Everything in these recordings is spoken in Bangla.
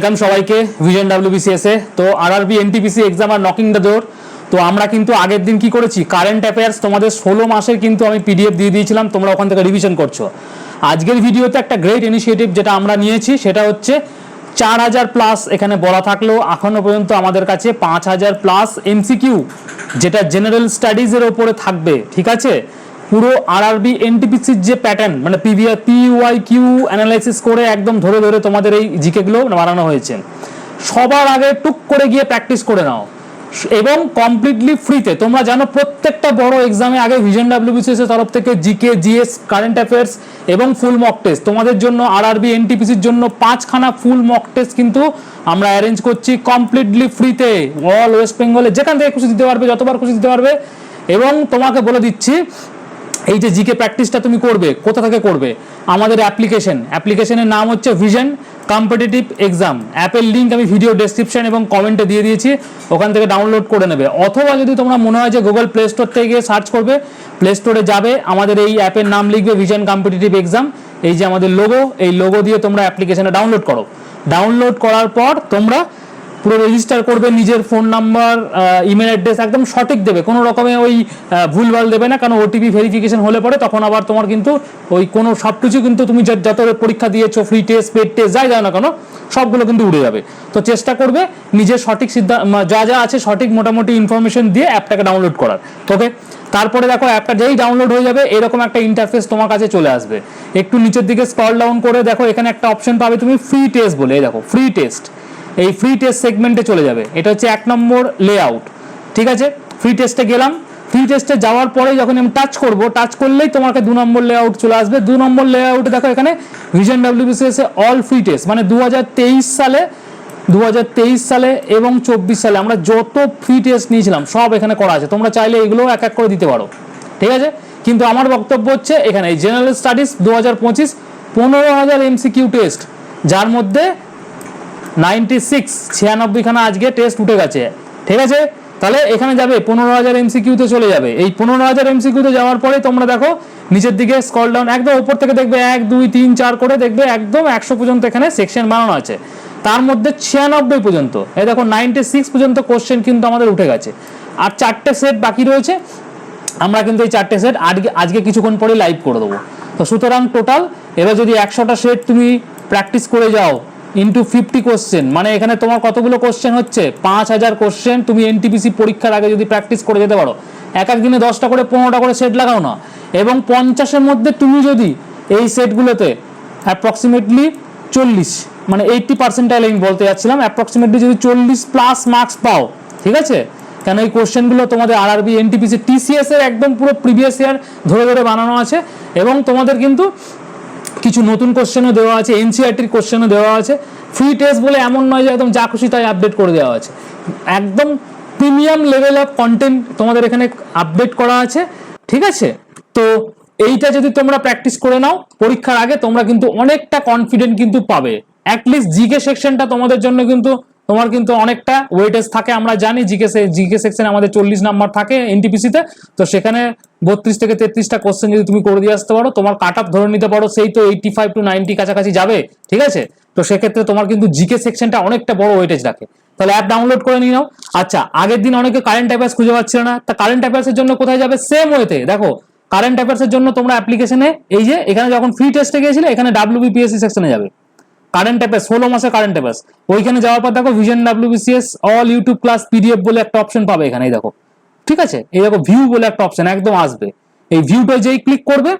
ওয়েলকাম সবাইকে ভিজন ডাব্লিউবিসিএস এ। তো আরআরবি এনটিপিসি এক্সাম আর নকিং দ্য ডোর তো আমরা কিন্তু আগের দিন কি করেছি? কারেন্ট অ্যাফেয়ার্স তোমাদের ষোলো মাসের কিন্তু আমি পিডিএফ দিয়ে দিয়েছিলাম, তোমরা ওখান থেকে রিভিশন করছ। আজকের ভিডিওতে একটা গ্রেট ইনিশিয়েটিভ যেটা আমরা নিয়েছি, সেটা হচ্ছে চার হাজার প্লাস এখানে বলা থাকলেও এখনও পর্যন্ত আমাদের কাছে পাঁচ হাজার প্লাস এমসিকিউ যেটা জেনারেল স্টাডিজের ওপরে থাকবে, ঠিক আছে? পুরো আরআরবি এনটিপিসির যে প্যাটার্ন মানে পিভিআর পিওয়াই কিউ অ্যানালাইসিস করে একদম ধরে ধরে তোমাদের এই জিকেগুলো বানানো হয়েছে। সবার আগে টুক করে গিয়ে প্র্যাকটিস করে নাও। এবং কমপ্লিটলি ফ্রিতে তোমরা জানো প্রত্যেকটা বড় এক্সামে আগে ভিশন ডাব্লিউবিসিএস তরফ থেকে জিকে জিএস কারেন্ট অ্যাফেয়ার্স এবং ফুল মক টেস্ট তোমাদের জন্য আরআরবি এনটিপিসির জন্য পাঁচখানা ফুল মক টেস্ট কিন্তু আমরা অ্যারেঞ্জ করছি কমপ্লিটলি ফ্রিতে অল ওয়েস্ট বেঙ্গলে যেখান থেকে খুশি দিতে পারবে, যতবার খুশি দিতে পারবে। এবং তোমাকে বলে দিচ্ছি এই যে জিকে প্র্যাকটিসটা তুমি করবে, কোথা থেকে করবে? আমাদের অ্যাপ্লিকেশন অ্যাপ্লিকেশনের নাম হচ্ছে ভিশন কম্পিটিটিভ এক্সাম অ্যাপের লিঙ্ক আমি ভিডিও ডেসক্রিপশন এবং কমেন্টে দিয়ে দিয়েছি, ওখান থেকে ডাউনলোড করে নেবে। অথবা যদি তোমরা মনে হয় যে গুগল প্লে স্টোর থেকে গিয়ে সার্চ করবে প্লে স্টোরে যাবে, আমাদের এই অ্যাপের নাম লিখবে ভিশন কম্পিটিটিভ এক্সাম এই যে আমাদের লোগো এই লোগো দিয়ে তোমরা অ্যাপ্লিকেশনে ডাউনলোড করো। ডাউনলোড করার পর তোমরা পুরো রেজিস্টার করবে, নিজের ফোন নাম্বার ইমেল অ্যাড্রেস একদম সঠিক দেবে। কোনো রকমে ওই ভুলভাল দেবে না, কারণ ওটিপি ভেরিফিকেশন হলে পরে তখন আবার তোমার কিন্তু ওই কোনো সব কিছু কিন্তু তুমি যত পরীক্ষা দিয়েছ ফ্রি টেস্ট পেড টেস্ট যাই যাও না কেন, সবগুলো কিন্তু উড়ে যাবে। তো চেষ্টা করবে নিজের সঠিক সিদ্ধান্ত যা যা আছে সঠিক মোটামুটি ইনফরমেশন দিয়ে অ্যাপটাকে ডাউনলোড করার। ওকে তারপরে দেখো, অ্যাপটা যেই ডাউনলোড হয়ে যাবে, এরকম একটা ইন্টারফেস তোমার কাছে চলে আসবে। একটু নিচের দিকে স্ক্রল ডাউন করে দেখো, এখানে একটা অপশন পাবে তুমি ফ্রি টেস্ট বলে। দেখো ফ্রি টেস্ট এই ফ্রি টেস্ট সেগমেন্টে চলে যাবে। এটা হচ্ছে এক নম্বর লেআউট ঠিক আছে? ফ্রি টেস্টে গেলাম। ফ্রি টেস্টে যাওয়ার পরে যখন আমি টাচ করব টাচ করলেই তোমাকে দু নম্বর লেআউট চলে আসবে। দু নম্বর লেআউটে দেখো এখানে Vision WBCS all free test মানে দু হাজার তেইশ সালে দু হাজার তেইশ সালে এবং চব্বিশ সালে আমরা যত ফ্রি টেস্ট নিয়েছিলাম, সব এখানে করা আছে। তোমরা চাইলে এগুলো এক এক করে দিতে পারো, ঠিক আছে? কিন্তু আমার বক্তব্য হচ্ছে এখানে জেনারেল স্টাডিজ দু হাজার পঁচিশ, পনেরো হাজার এমসিকিউ টেস্ট যার মধ্যে নাইনটি সিক্স, ছিয়ানব্বইখানা আজকে টেস্ট উঠে গেছে। ঠিক আছে? তাহলে এখানে যাবে, পনেরো হাজার এমসিকিউতে চলে যাবে। এই পনেরো হাজার এমসিকিউতে যাওয়ার পরে তোমরা দেখো, নিচের দিকে স্কল ডাউন একদম উপর থেকে দেখবে এক, দুই, তিন, চার করে দেখবে একদম একশো পর্যন্ত এখানে সেকশন বানানো আছে। তার মধ্যে ছিয়ানব্বই পর্যন্ত, এই দেখো নাইনটি সিক্স পর্যন্ত কোশ্চেন কিন্তু আমাদের উঠে গেছে। আর চারটে সেট বাকি রয়েছে। আমরা কিন্তু এই চারটে সেট আজকে আজকে কিছুক্ষণ পরে লাইভ করে দেবো। তো সুতরাং টোটাল এবার যদি একশোটা সেট তুমি প্র্যাকটিস করে যাও ইন্টু ফিফটি কোশ্চেন মানে এখানে তোমার কতগুলো কোশ্চেন হচ্ছে? পাঁচ হাজার কোশ্চেন তুমি এনটিপিসি পরীক্ষার আগে যদি প্র্যাকটিস করে যেতে পারো। এক এক দিনে দশটা করে, পনেরোটা করে সেট লাগাও না। এবং পঞ্চাশের মধ্যে তুমি যদি এই সেটগুলোতে অ্যাপ্রক্সিমেটলি চল্লিশ মানে এইটটি পার্সেন্টাইল আমি বলতে যাচ্ছিলাম অ্যাপ্রক্সিমেটলি যদি চল্লিশ প্লাস মার্কস পাও, ঠিক আছে? কেন এই কোশ্চেনগুলো তোমাদের আরআরবি এনটিপিসি টিসিএস এর একদম পুরো প্রিভিয়াস ইয়ার ধরে ধরে বানানো আছে। এবং তোমাদের কিন্তু কিছু নতুন কোশ্চেনও দেওয়া আছে এনসিআরটির কোশ্চেনও দেওয়া আছে। ফ্রি টেস্ট বলে এমন নয় যে একদম যা খুশি তাই আপডেট করে দেওয়া আছে। একদম প্রিমিয়াম লেভেল অফ কন্টেন্ট তোমাদের এখানে আপডেট করা আছে, ঠিক আছে? তো এইটা যদি তোমরা প্র্যাকটিস করে নাও, পরীক্ষার আগে তোমরা কিন্তু অনেকটা কনফিডেন্ট কিন্তু পাবে। অ্যাটলিস্ট জিকে সেকশনটা তোমাদের জন্য কিন্তু তোমার কিন্তু অনেকটা ওয়েটেজ থাকে, আমরা জানি জিকে জিকে সেকশনে আমাদের চল্লিশ নাম্বার থাকে এনটিপিসিতে তো। সেখানে বত্রিশ থেকে তেত্রিশটা কোশ্চেন যদি তুমি করে দিয়ে আসতে পারো, তোমার কাট আপ ধরে নিতে পারো, সেই তো এইটি ফাইভ টু নাইনটি কাছাকাছি যাবে, ঠিক আছে? তো সেক্ষেত্রে তোমার কিন্তু জিকে সেকশনটা অনেকটা বড় ওয়েটেজ রাখে। তাহলে অ্যাপ ডাউনলোড করে নিয়ে নাও। আচ্ছা আগের দিন অনেকে কারেন্ট অ্যাফেয়ার্স খুঁজে পাচ্ছিল না। তা কারেন্ট অ্যাফেয়ার্সের জন্য কোথায় যাবে? সেম ওয়েতে দেখো কারেন্ট অ্যাফেয়ার্সের জন্য তোমরা অ্যাপ্লিকেশনে এই যে, এখানে যখন ফ্রি টেস্টে গিয়েছিলে, এখানে ডাব্লিউবিপিএসসি সেকশনে যাবে। কারেন্ট অ্যাফেয়ার্স ষোলো মাসে কারেন্ট অ্যাফেয়ার্স ওইখানে যাওয়ার পর দেখো Vision WBCS all YouTube class PDF বলে একটা অপশন পাবে এখানে দেখো। ঠিক আছে? এই দেখো ভিউ বলে একটা অপশন একদম আসবে। এই ভিউটা যেই ক্লিক করবে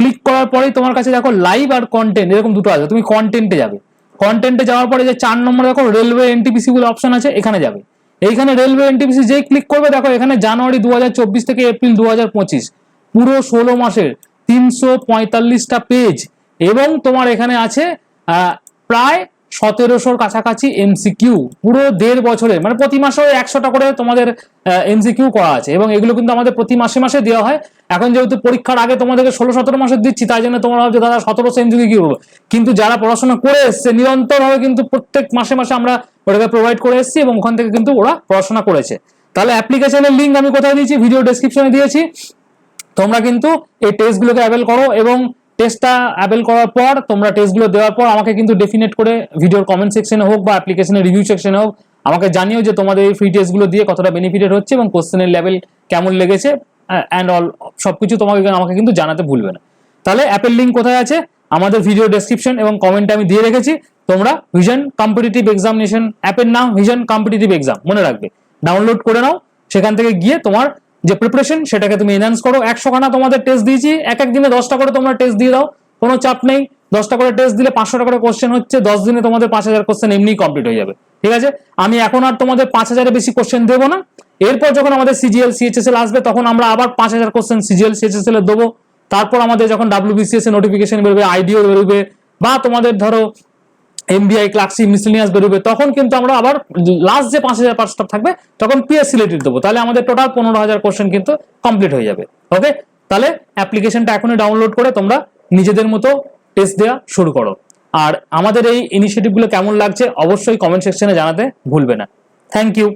ক্লিক করার পরেই তোমার কাছে দেখো লাইভ আর কন্টেন্ট এরকম দুটো আছে তুমি কন্টেন্টে যাবে। কন্টেন্টে যাওয়ার পরে যে চার নম্বরে দেখো রেলওয়ে এনটিপিসি বলে অপশন আছে, এখানে যাবে। এইখানে রেলওয়ে এনটিপিসি যেই ক্লিক করবে, দেখো এখানে জানুয়ারি দু হাজার চব্বিশ থেকে এপ্রিল দু হাজার পঁচিশ, পুরো ষোলো মাসের তিনশো পঁয়তাল্লিশটা পেজ এবং তোমার এখানে আছে প্রায় সতেরোশোর কাছাকাছি এমসিকিউ পুরো দেড় বছরের মানে প্রতি মাসে একশোটা করে তোমাদের এমসিকিউ করা আছে। এবং এগুলো কিন্তু আমাদের প্রতি মাসে মাসে দেওয়া হয়। এখন যেহেতু পরীক্ষার আগে তোমাদেরকে ষোলো সতেরো মাসে দিচ্ছি, তাই জন্য তোমরা ভাবছ, দাদা, সতেরোশো এমসিকিউ করব? কিন্তু যারা পড়াশোনা করে এসছে, নিরন্তরভাবে কিন্তু প্রত্যেক মাসে মাসে আমরা ওটাকে প্রোভাইড করে এসেছি এবং ওখান থেকে কিন্তু ওরা পড়াশোনা করেছে। তাহলে অ্যাপ্লিকেশনের লিঙ্ক আমি কোথায় দিয়েছি? ভিডিও ডেসক্রিপশনে দিয়েছি। তোমরা কিন্তু এই টেস্টগুলোকে অ্যাভেল করো এবং টেস্টটা অ্যাপেল করার পর, তোমরা টেস্টগুলো দেওয়ার পর, আমাকে কিন্তু ডেফিনেট করে ভিডিওর কমেন্ট সেকশনে হোক বা অ্যাপ্লিকেশনের রিভিউ সেকশনে হোক, আমাকে জানিও যে তোমাদের এই ফ্রি টেস্টগুলো দিয়ে কতটা বেনিফিটেড হচ্ছে এবং কোশ্চেনের লেভেল কেমন লেগেছে অ্যান্ড অল সব কিছু তোমাকে আমাকে কিন্তু জানাতে ভুলবে না। তাহলে অ্যাপের লিঙ্ক কোথায় আছে? আমাদের ভিডিও ডেসক্রিপশন এবং কমেন্টে আমি দিয়ে রেখেছি। তোমরা ভিশন কম্পিটিটিভ এক্সামিনেশন অ্যাপের নাম ভিশন কম্পিটিটিভ এক্সাম মনে রাখবে। ডাউনলোড করে নাও, সেখান থেকে গিয়ে তোমার যে প্রিপারেশন সেটাকে তুমি এনহান্স করো। একশো খানা তোমাদের টেস্ট দিয়েছি এক এক দিনে দশটা করে তোমরা টেস্ট দিয়ে দাও। কোনো চাপ নেই। দশটা করে টেস্ট দিলে পাঁচশো টাকা করে কোশ্চেন হচ্ছে, দশ দিনে তোমাদের পাঁচ হাজার কোশ্চেন এমনি কমপ্লিট হয়ে যাবে। ঠিক আছে? আমি এখন আর তোমাদের পাঁচ হাজারের বেশি কোশ্চেন দেবো না। এরপর যখন আমাদের সিজিএল সিএচএসএল আসবে, তখন আমরা আবার পাঁচ হাজার কোশ্চেন সিজিএল সিএচএসএল দেবো। তারপর আমাদের যখন ডাব্লিউবিসিএস এর নোটিফিকেশন বেরোবে আইডিও বেরোবে, বা তোমাদের ধরো এমবিআই ক্লাসি মিসলিনিয়াস বেরোবে, তখন কিন্তু আমরা আবার লাস্ট যে পাঁচ হাজার পাঁচটা থাকবে, তখন পিএস সিলেটেড দেবো। তাহলে আমাদের টোটাল পনেরো হাজার কোশ্চেন কিন্তু কমপ্লিট হয়ে যাবে। ওকে তাহলে অ্যাপ্লিকেশনটা এখনই ডাউনলোড করে তোমরা নিজেদের মতো টেস্ট দেওয়া শুরু করো। আর আমাদের এই ইনিশিয়েটিভগুলো কেমন লাগছে, অবশ্যই কমেন্ট সেকশনে জানাতে ভুলবে না। Thank you